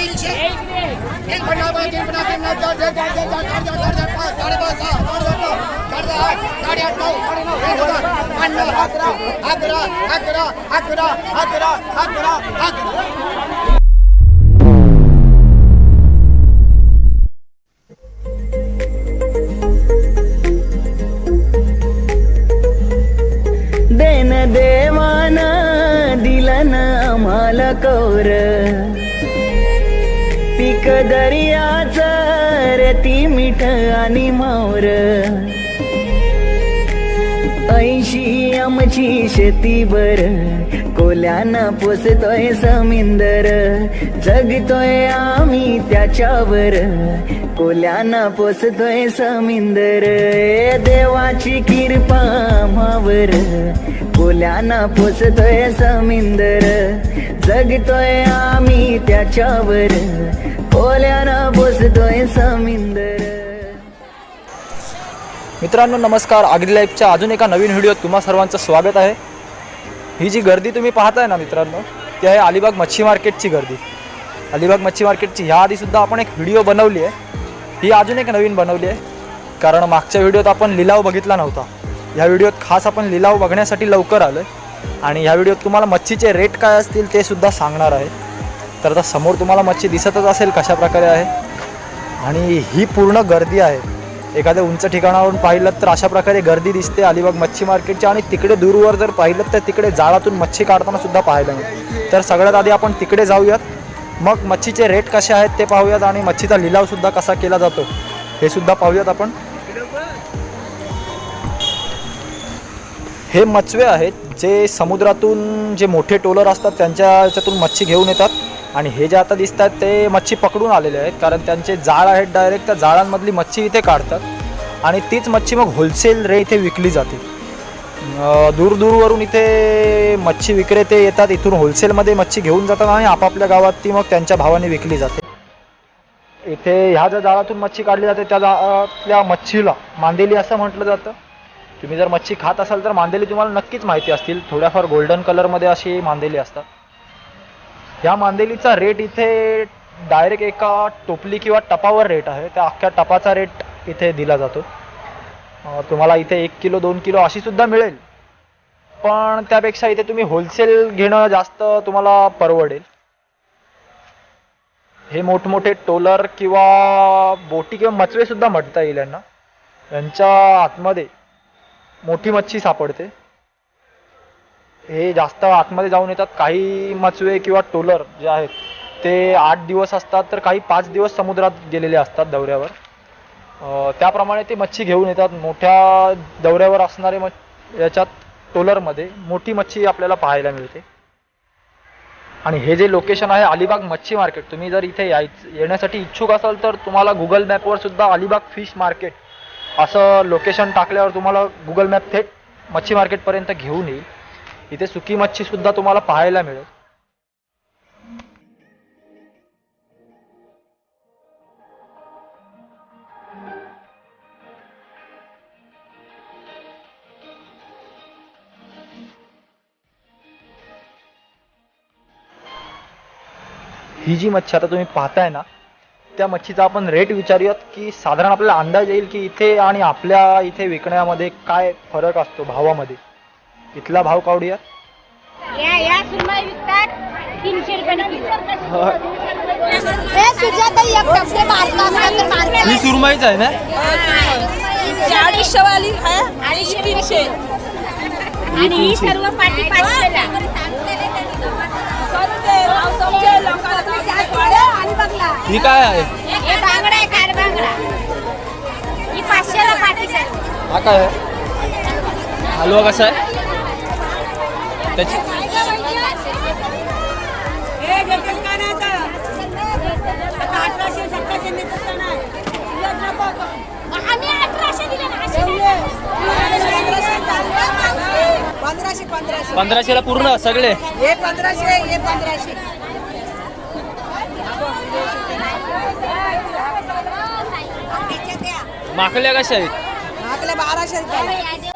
तीनशे तीन पन्नास बाय तीन पन्नास तीन नऊ चार चार चार चार चार चार चार चार पाच साडेपाच सहा साडेसात साडे आठ साडेआठ नऊ साडेनऊ एक हजार पन्नास अकरा अकरा अकरा अकरा अकरा अकरा अकरा देन देवान दिलन आम्हाला कौर एक दर्याच रेती मिठ आणि मावर ऐशी आमची शेती बर कोल्याना पोसतोय समिंदर. जगतोय आम्ही त्याच्यावर कोल्याना पोसतोय समिंदर. देवाची किरपा मावर कोल्याना पोसतोय समिंदर. जगतोय आम्ही त्याच्यावर कोल्यानं पोसतोय समिंदर. मित्रांनो नमस्कार. आगरी लाईफच्या अजून एका नवीन व्हिडिओत तुम्हा सर्वांचं स्वागत आहे. ही जी गर्दी तुम्ही पाहताय ना मित्रांनो ती आहे अलिबाग मच्छी मार्केटची गर्दी. अलिबाग मच्छी मार्केटची ह्या आधीसुद्धा आपण एक व्हिडिओ बनवली आहे. ही अजून एक नवीन बनवली आहे. कारण मागच्या व्हिडिओत आपण लिलाव बघितला नव्हता. ह्या व्हिडिओत खास आपण लिलाव बघण्यासाठी लवकर आलो आहे आणि ह्या व्हिडिओत तुम्हाला मच्छीचे रेट काय असतील ते सुद्धा सांगणार आहे. तर आता समोर तुम्हाला मच्छी दिसतच असेल कशा प्रकारे आहे. आणि ही पूर्ण गर्दी आहे. एखाद्या उंच ठिकाणावरून पाहिलं तर अशा प्रकारे गर्दी दिसते. अलिबाग मच्छी मार्केटची आणि तिकडे दूरवर जर पाहिलं तर तिकडे जाळातून मच्छी काढताना सुद्धा पाहायला मिळेल तर सगळ्यात आधी आपण तिकडे जाऊयात. मग मच्छीचे रेट कसे आहेत ते पाहूयात आणि मच्छीचा लिलाव सुद्धा कसा केला जातो हे सुद्धा पाहूयात आपण. हे मचवे आहेत जे समुद्रातून जे मोठे टोलर असतात त्यांच्या याच्यातून मच्छी घेऊन येतात. आणि हे जे आता दिसत आहेत ते मच्छी पकडून आलेले आहेत कारण त्यांचे जाळ आहेत डायरेक्ट त्या जाळांमधली मच्छी इथे काढतात. आणि तीच मच्छी मग होलसेल रे इथे विकली जाते. दूरदूरवरून इथे मच्छी विक्रेते येतात इथून होलसेलमध्ये मच्छी घेऊन जातात आणि आपापल्या गावात ती मग त्यांच्या भावाने विकली जाते. इथे ह्या ज्या जाळातून मच्छी काढली जाते त्या जाळातल्या मच्छीला मांदेली असं म्हटलं जातं. तुम्ही जर मच्छी खात असाल तर मांदेली तुम्हाला नक्कीच माहिती असतील. थोड्याफार गोल्डन कलरमध्ये अशी मांदेली असतात. या मांदेलीचा रेट इथे डायरेक्ट एका टोपली किंवा टपावर रेट आहे. त्या अख्ख्या टपाचा रेट इथे दिला जातो. तुम्हाला इथे एक किलो दोन किलो अशी सुद्धा मिळेल. पण त्यापेक्षा इथे तुम्ही होलसेल घेणं जास्त तुम्हाला परवडेल. हे मोठमोठे टोलर किंवा बोटी किंवा मचवे सुद्धा म्हणता येईल यांना. यांच्या आतमध्ये मोठी मच्छी सापडते. हे जास्त आतमध्ये जाऊन येतात. काही मचवे किंवा टोलर जे आहेत ते आठ दिवस असतात तर काही पाच दिवस समुद्रात गेलेले असतात दौऱ्यावर. त्याप्रमाणे ते मच्छी घेऊन येतात. मोठ्या दौऱ्यावर असणारे म याच्यात टोलरमध्ये मोठी मच्छी आपल्याला पाहायला मिळते. आणि हे जे लोकेशन आहे अलिबाग मच्छी मार्केट तुम्ही जर इथे यायच येण्यासाठी इच्छुक असाल तर तुम्हाला गुगल मॅपवर सुद्धा अलिबाग फिश मार्केट असं लोकेशन टाकल्यावर तुम्हाला गुगल मॅप थेट मच्छी मार्केटपर्यंत घेऊन येईल. इथे सुकी मच्छी सुद्धा तुम्हाला पाहायला मिळेल. ही जी मच्छी आता तुम्ही पाहताय ना त्या मच्छीचा आपण रेट विचारूयात की साधारण आपल्याला अंदाज येईल की इथे आणि आपल्या इथे विकण्यामध्ये काय फरक असतो भावामध्ये. इथला भाव काढूयात या या सुरमई विकतात. तीनशे रुपयाने किलो. हे सुजाता एक टपके मारला असला तर मारला ही सुरमईच आहे ना? अडीचशे वाली आहे अडीचशे तीनशे आणि ही सर्व पाटी पाचशेला आणि बघला ही काय आहे? हे बांगडा आहे काड बांगडा. ही पाचशेला पाटी सर्व हा काय आहे? हलवा कसा आहे? पंधराशेला पूर्ण सगळे. हे पंधराशे हे पंधराशे. माकल्या कशा आहेत? आपल्या बाराशे रुपये.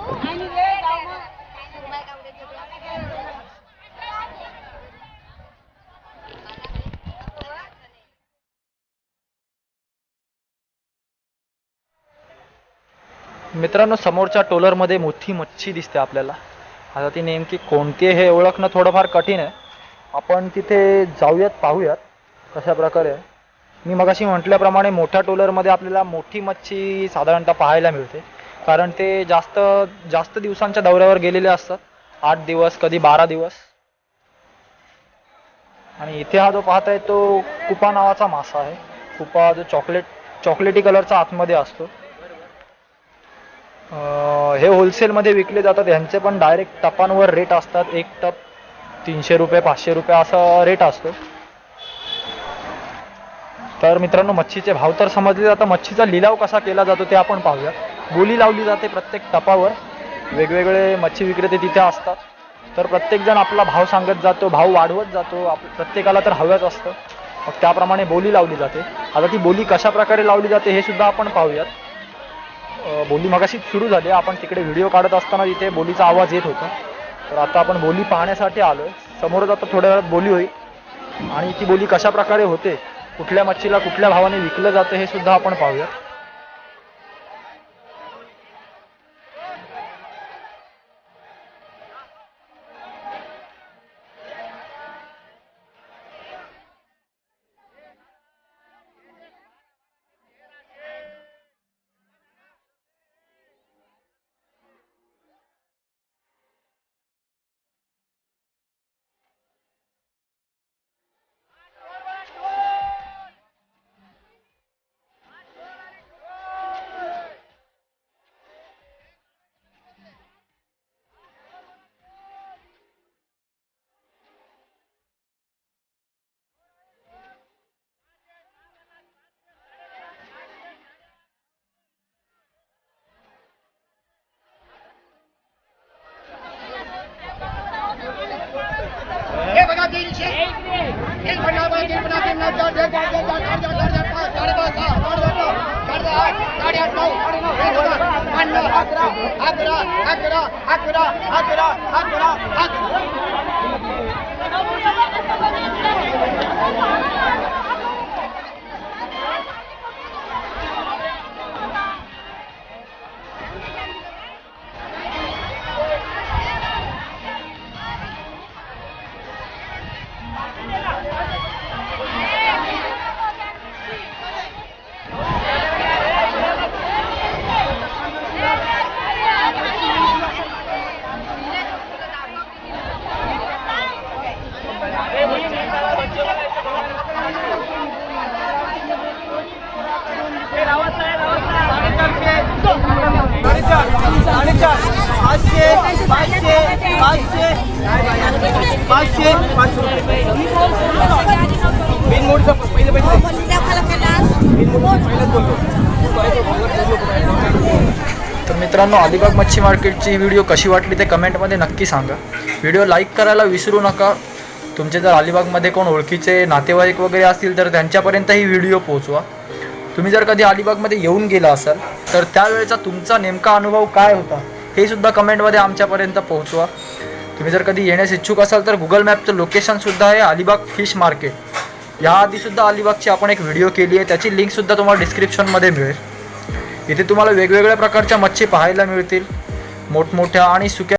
मित्रांनो समोरच्या टोलरमध्ये मोठी मच्छी दिसते आपल्याला. आता ती नेमकी कोणती आहे हे ओळखणं थोडंफार कठीण आहे. आपण तिथे जाऊयात पाहूयात कशा प्रकारे. मी मगाशी म्हटल्याप्रमाणे मोठ्या टोलरमध्ये आपल्याला मोठी मच्छी साधारणतः पाहायला मिळते. कारण ते जास्त जास्त दिवसांच्या दौऱ्यावर गेलेले असतात. आठ दिवस कधी बारा दिवस. आणि इथे हा जो पाहताय तो कुपा नावाचा मासा आहे. कुपा जो चॉकलेट चॉकलेटी कलरचा आतमध्ये असतो. हे होलसेलमध्ये विकले जातात. यांचे पण डायरेक्ट टपांवर रेट असतात. एक टप तीनशे रुपये पाचशे रुपये असा रेट असतो. तर मित्रांनो मच्छीचे भाव तर समजले जातात. मच्छीचा लिलाव कसा केला जातो ते आपण पाहूया. बोली लावली जाते प्रत्येक टपावर. वेगवेगळे मच्छी विक्रेते तिथे असतात. तर प्रत्येकजण आपला भाव सांगत जातो भाव वाढवत जातो. आप प्रत्येकाला तर हव्याच असतं. मग त्याप्रमाणे बोली लावली जाते. आता ती बोली कशा प्रकारे लावली जाते हे सुद्धा आपण पाहूयात. बोली मगाशी सुरू झाली. आपण तिकडे व्हिडिओ काढत असताना तिथे बोलीचा आवाज येत होता. तर आता आपण बोली पाहण्यासाठी आलोय. समोरच आता थोड्या वेळात बोली होईल. आणि ती बोली कशा प्रकारे होते कुठल्या मच्छीला कुठल्या भावाने विकलं जातं हे सुद्धा आपण पाहूया आठ नऊ पाचशे पाचशे पाचशे पाचशे. रुपये बिनमोडचं पहिले पैसे बोलतो तर मित्रांनो अलिबाग मच्छी मार्केटची व्हिडिओ कशी वाटली ते कमेंटमध्ये नक्की सांगा. व्हिडिओ लाईक करायला विसरू नका. तुमचे जर अलिबागमध्ये कोण ओळखीचे नातेवाईक वगैरे असतील तर त्यांच्यापर्यंत ही व्हिडिओ पोहोचवा. तुम्ही जर कधी अलिबागमध्ये येऊन गेला असाल तर त्यावेळेचा तुमचा नेमका अनुभव काय होता? हे सुद्धा कमेंटमध्ये आमच्यापर्यंत पोहोचवा. तुम्ही जर कधी येण्यास इच्छुक असाल तर गुगल मॅपचं लोकेशनसुद्धा आहे अलिबाग फिश मार्केट. याआधीसुद्धा अलिबागची आपण एक व्हिडिओ केली आहे. त्याची लिंकसुद्धा तुम्हाला डिस्क्रिप्शनमध्ये मिळेल. इथे तुम्हाला वेगवेगळ्या प्रकारच्या मच्छी पाहायला मिळतील. मोठमोठ्या आणि सुक्या